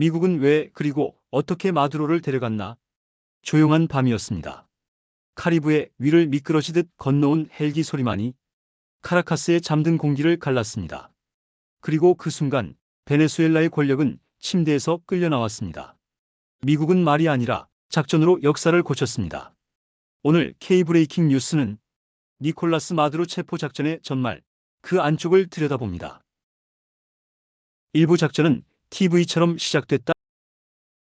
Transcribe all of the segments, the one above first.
미국은 왜 그리고 어떻게 마두로를 데려갔나? 조용한 밤이었습니다. 카리브의 위를 미끄러지듯 건너온 헬기 소리만이 카라카스의 잠든 공기를 갈랐습니다. 그리고 그 순간 베네수엘라의 권력은 침대에서 끌려 나왔습니다. 미국은 말이 아니라 작전으로 역사를 고쳤습니다. 오늘 K-브레이킹 뉴스는 니콜라스 마두로 체포 작전의 전말, 그 안쪽을 들여다봅니다. 일부 작전은 TV처럼 시작됐다.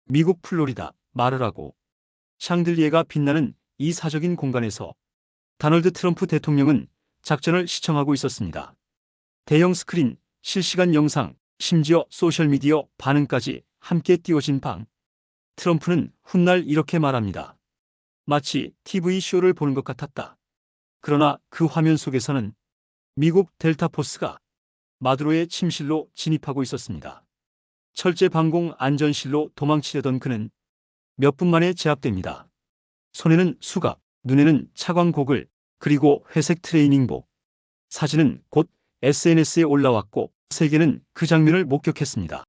미국 플로리다, 마르라고. 샹들리에가 빛나는 이 사적인 공간에서 다널드 트럼프 대통령은 작전을 시청하고 있었습니다. 대형 스크린, 실시간 영상, 심지어 소셜미디어 반응까지 함께 띄워진 방. 트럼프는 훗날 이렇게 말합니다. 마치 TV쇼를 보는 것 같았다. 그러나 그 화면 속에서는 미국 델타포스가 마두로의 침실로 진입하고 있었습니다. 철제 방공 안전실로 도망치려던 그는 몇 분 만에 제압됩니다. 손에는 수갑, 눈에는 차광 고글, 그리고 회색 트레이닝복. 사진은 곧 SNS에 올라왔고 세계는 그 장면을 목격했습니다.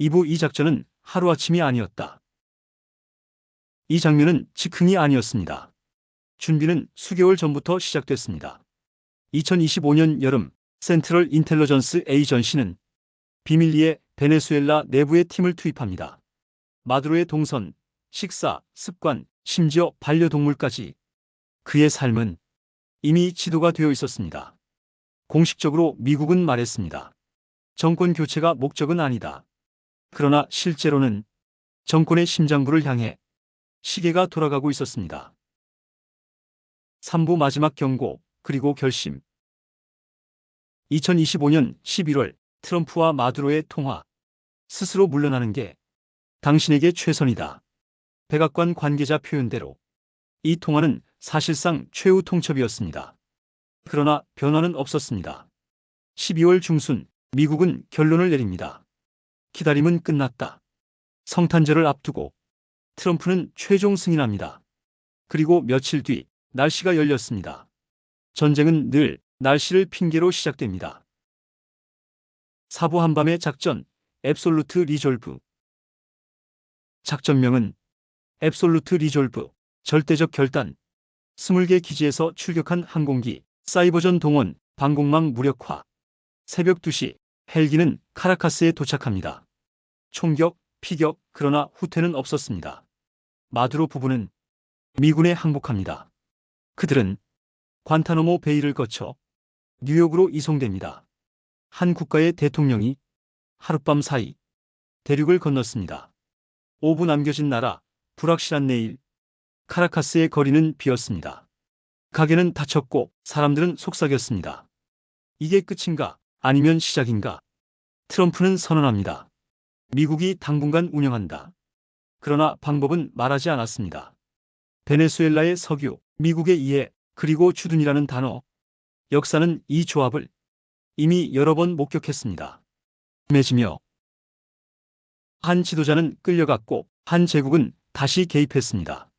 2부 이 작전은 하루아침이 아니었다. 이 장면은 즉흥이 아니었습니다. 준비는 수개월 전부터 시작됐습니다. 2025년 여름 센트럴 인텔러전스 에이전시는 비밀리에 베네수엘라 내부의 팀을 투입합니다. 마두로의 동선, 식사, 습관, 심지어 반려동물까지 그의 삶은 이미 지도가 되어 있었습니다. 공식적으로 미국은 말했습니다. 정권 교체가 목적은 아니다. 그러나 실제로는 정권의 심장부를 향해 시계가 돌아가고 있었습니다. 3부 마지막 경고, 그리고 결심. 2025년 11월 트럼프와 마두로의 통화. 스스로 물러나는 게 당신에게 최선이다. 백악관 관계자 표현대로 이 통화는 사실상 최후 통첩이었습니다. 그러나 변화는 없었습니다. 12월 중순 미국은 결론을 내립니다. 기다림은 끝났다. 성탄절을 앞두고 트럼프는 최종 승인합니다. 그리고 며칠 뒤 날씨가 열렸습니다. 전쟁은 늘 날씨를 핑계로 시작됩니다. 사부 한밤의 작전, 앱솔루트 리졸브. 작전명은 앱솔루트 리졸브, 절대적 결단. 20개 기지에서 출격한 항공기, 사이버전 동원, 방공망 무력화. 새벽 2시, 헬기는 카라카스에 도착합니다. 총격, 피격, 그러나 후퇴는 없었습니다. 마두로 부부는 미군에 항복합니다. 그들은 관타노모 베이를 거쳐 뉴욕으로 이송됩니다. 한 국가의 대통령이 하룻밤 사이 대륙을 건넜습니다. 5분 남겨진 나라, 불확실한 내일, 카라카스의 거리는 비었습니다. 가게는 닫혔고 사람들은 속삭였습니다. 이게 끝인가 아니면 시작인가? 트럼프는 선언합니다. 미국이 당분간 운영한다. 그러나 방법은 말하지 않았습니다. 베네수엘라의 석유, 미국의 이해, 그리고 주둔이라는 단어. 역사는 이 조합을 이미 여러 번 목격했습니다. 맺으며 한 지도자는 끌려갔고 한 제국은 다시 개입했습니다.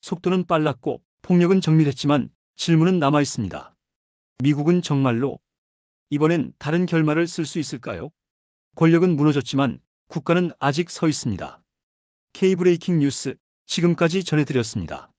속도는 빨랐고 폭력은 정밀했지만 질문은 남아 있습니다. 미국은 정말로 이번엔 다른 결말을 쓸 수 있을까요? 권력은 무너졌지만 국가는 아직 서 있습니다. K 브레이킹 뉴스 지금까지 전해드렸습니다.